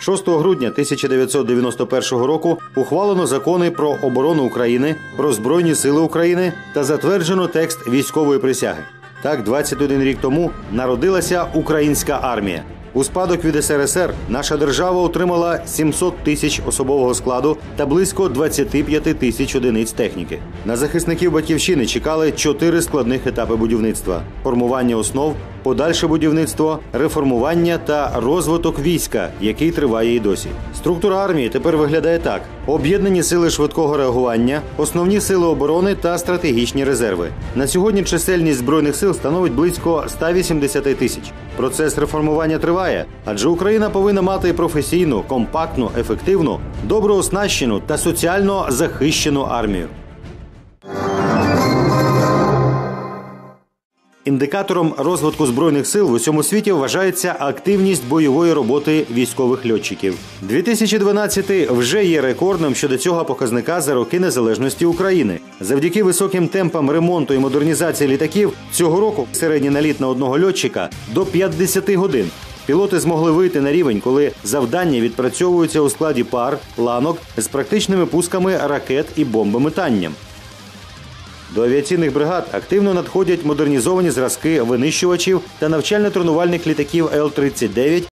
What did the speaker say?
6 грудня 1991 року ухвалено закони про оборону України, про Збройні Сили України та затверджено текст військової присяги. Так, 21 рік тому народилася українська армія. У спадок від СРСР наша держава отримала 700 тисяч особового складу та близько 25 тисяч одиниць техніки. На захисників батьківщини чекали чотири складних етапи будівництва: формування основ, подальше будівництво, реформування та розвиток війська, який триває і досі. Структура армії тепер виглядає так: об'єднані сили швидкого реагування, основні сили оборони та стратегічні резерви. На сьогодні чисельність збройних сил становить близько 180 тисяч. Процес реформування триває, адже Україна повинна мати професійну, компактну, ефективну, добре оснащену та соціально захищену армію. Індикатором розвитку збройних сил в усьому світі вважається активність бойової роботи військових льотчиків. 2012 вже є рекордним щодо цього показника за роки незалежності України. Завдяки високим темпам ремонту і модернізації літаків цього року середній наліт на одного льотчика до 50 годин. Пілоти змогли вийти на рівень, коли завдання відпрацьовуються у складі пар, ланок з практичними пусками ракет і бомбометанням. До авіаційних бригад активно надходять модернізовані зразки винищувачів та навчально-тренувальних літаків Л-39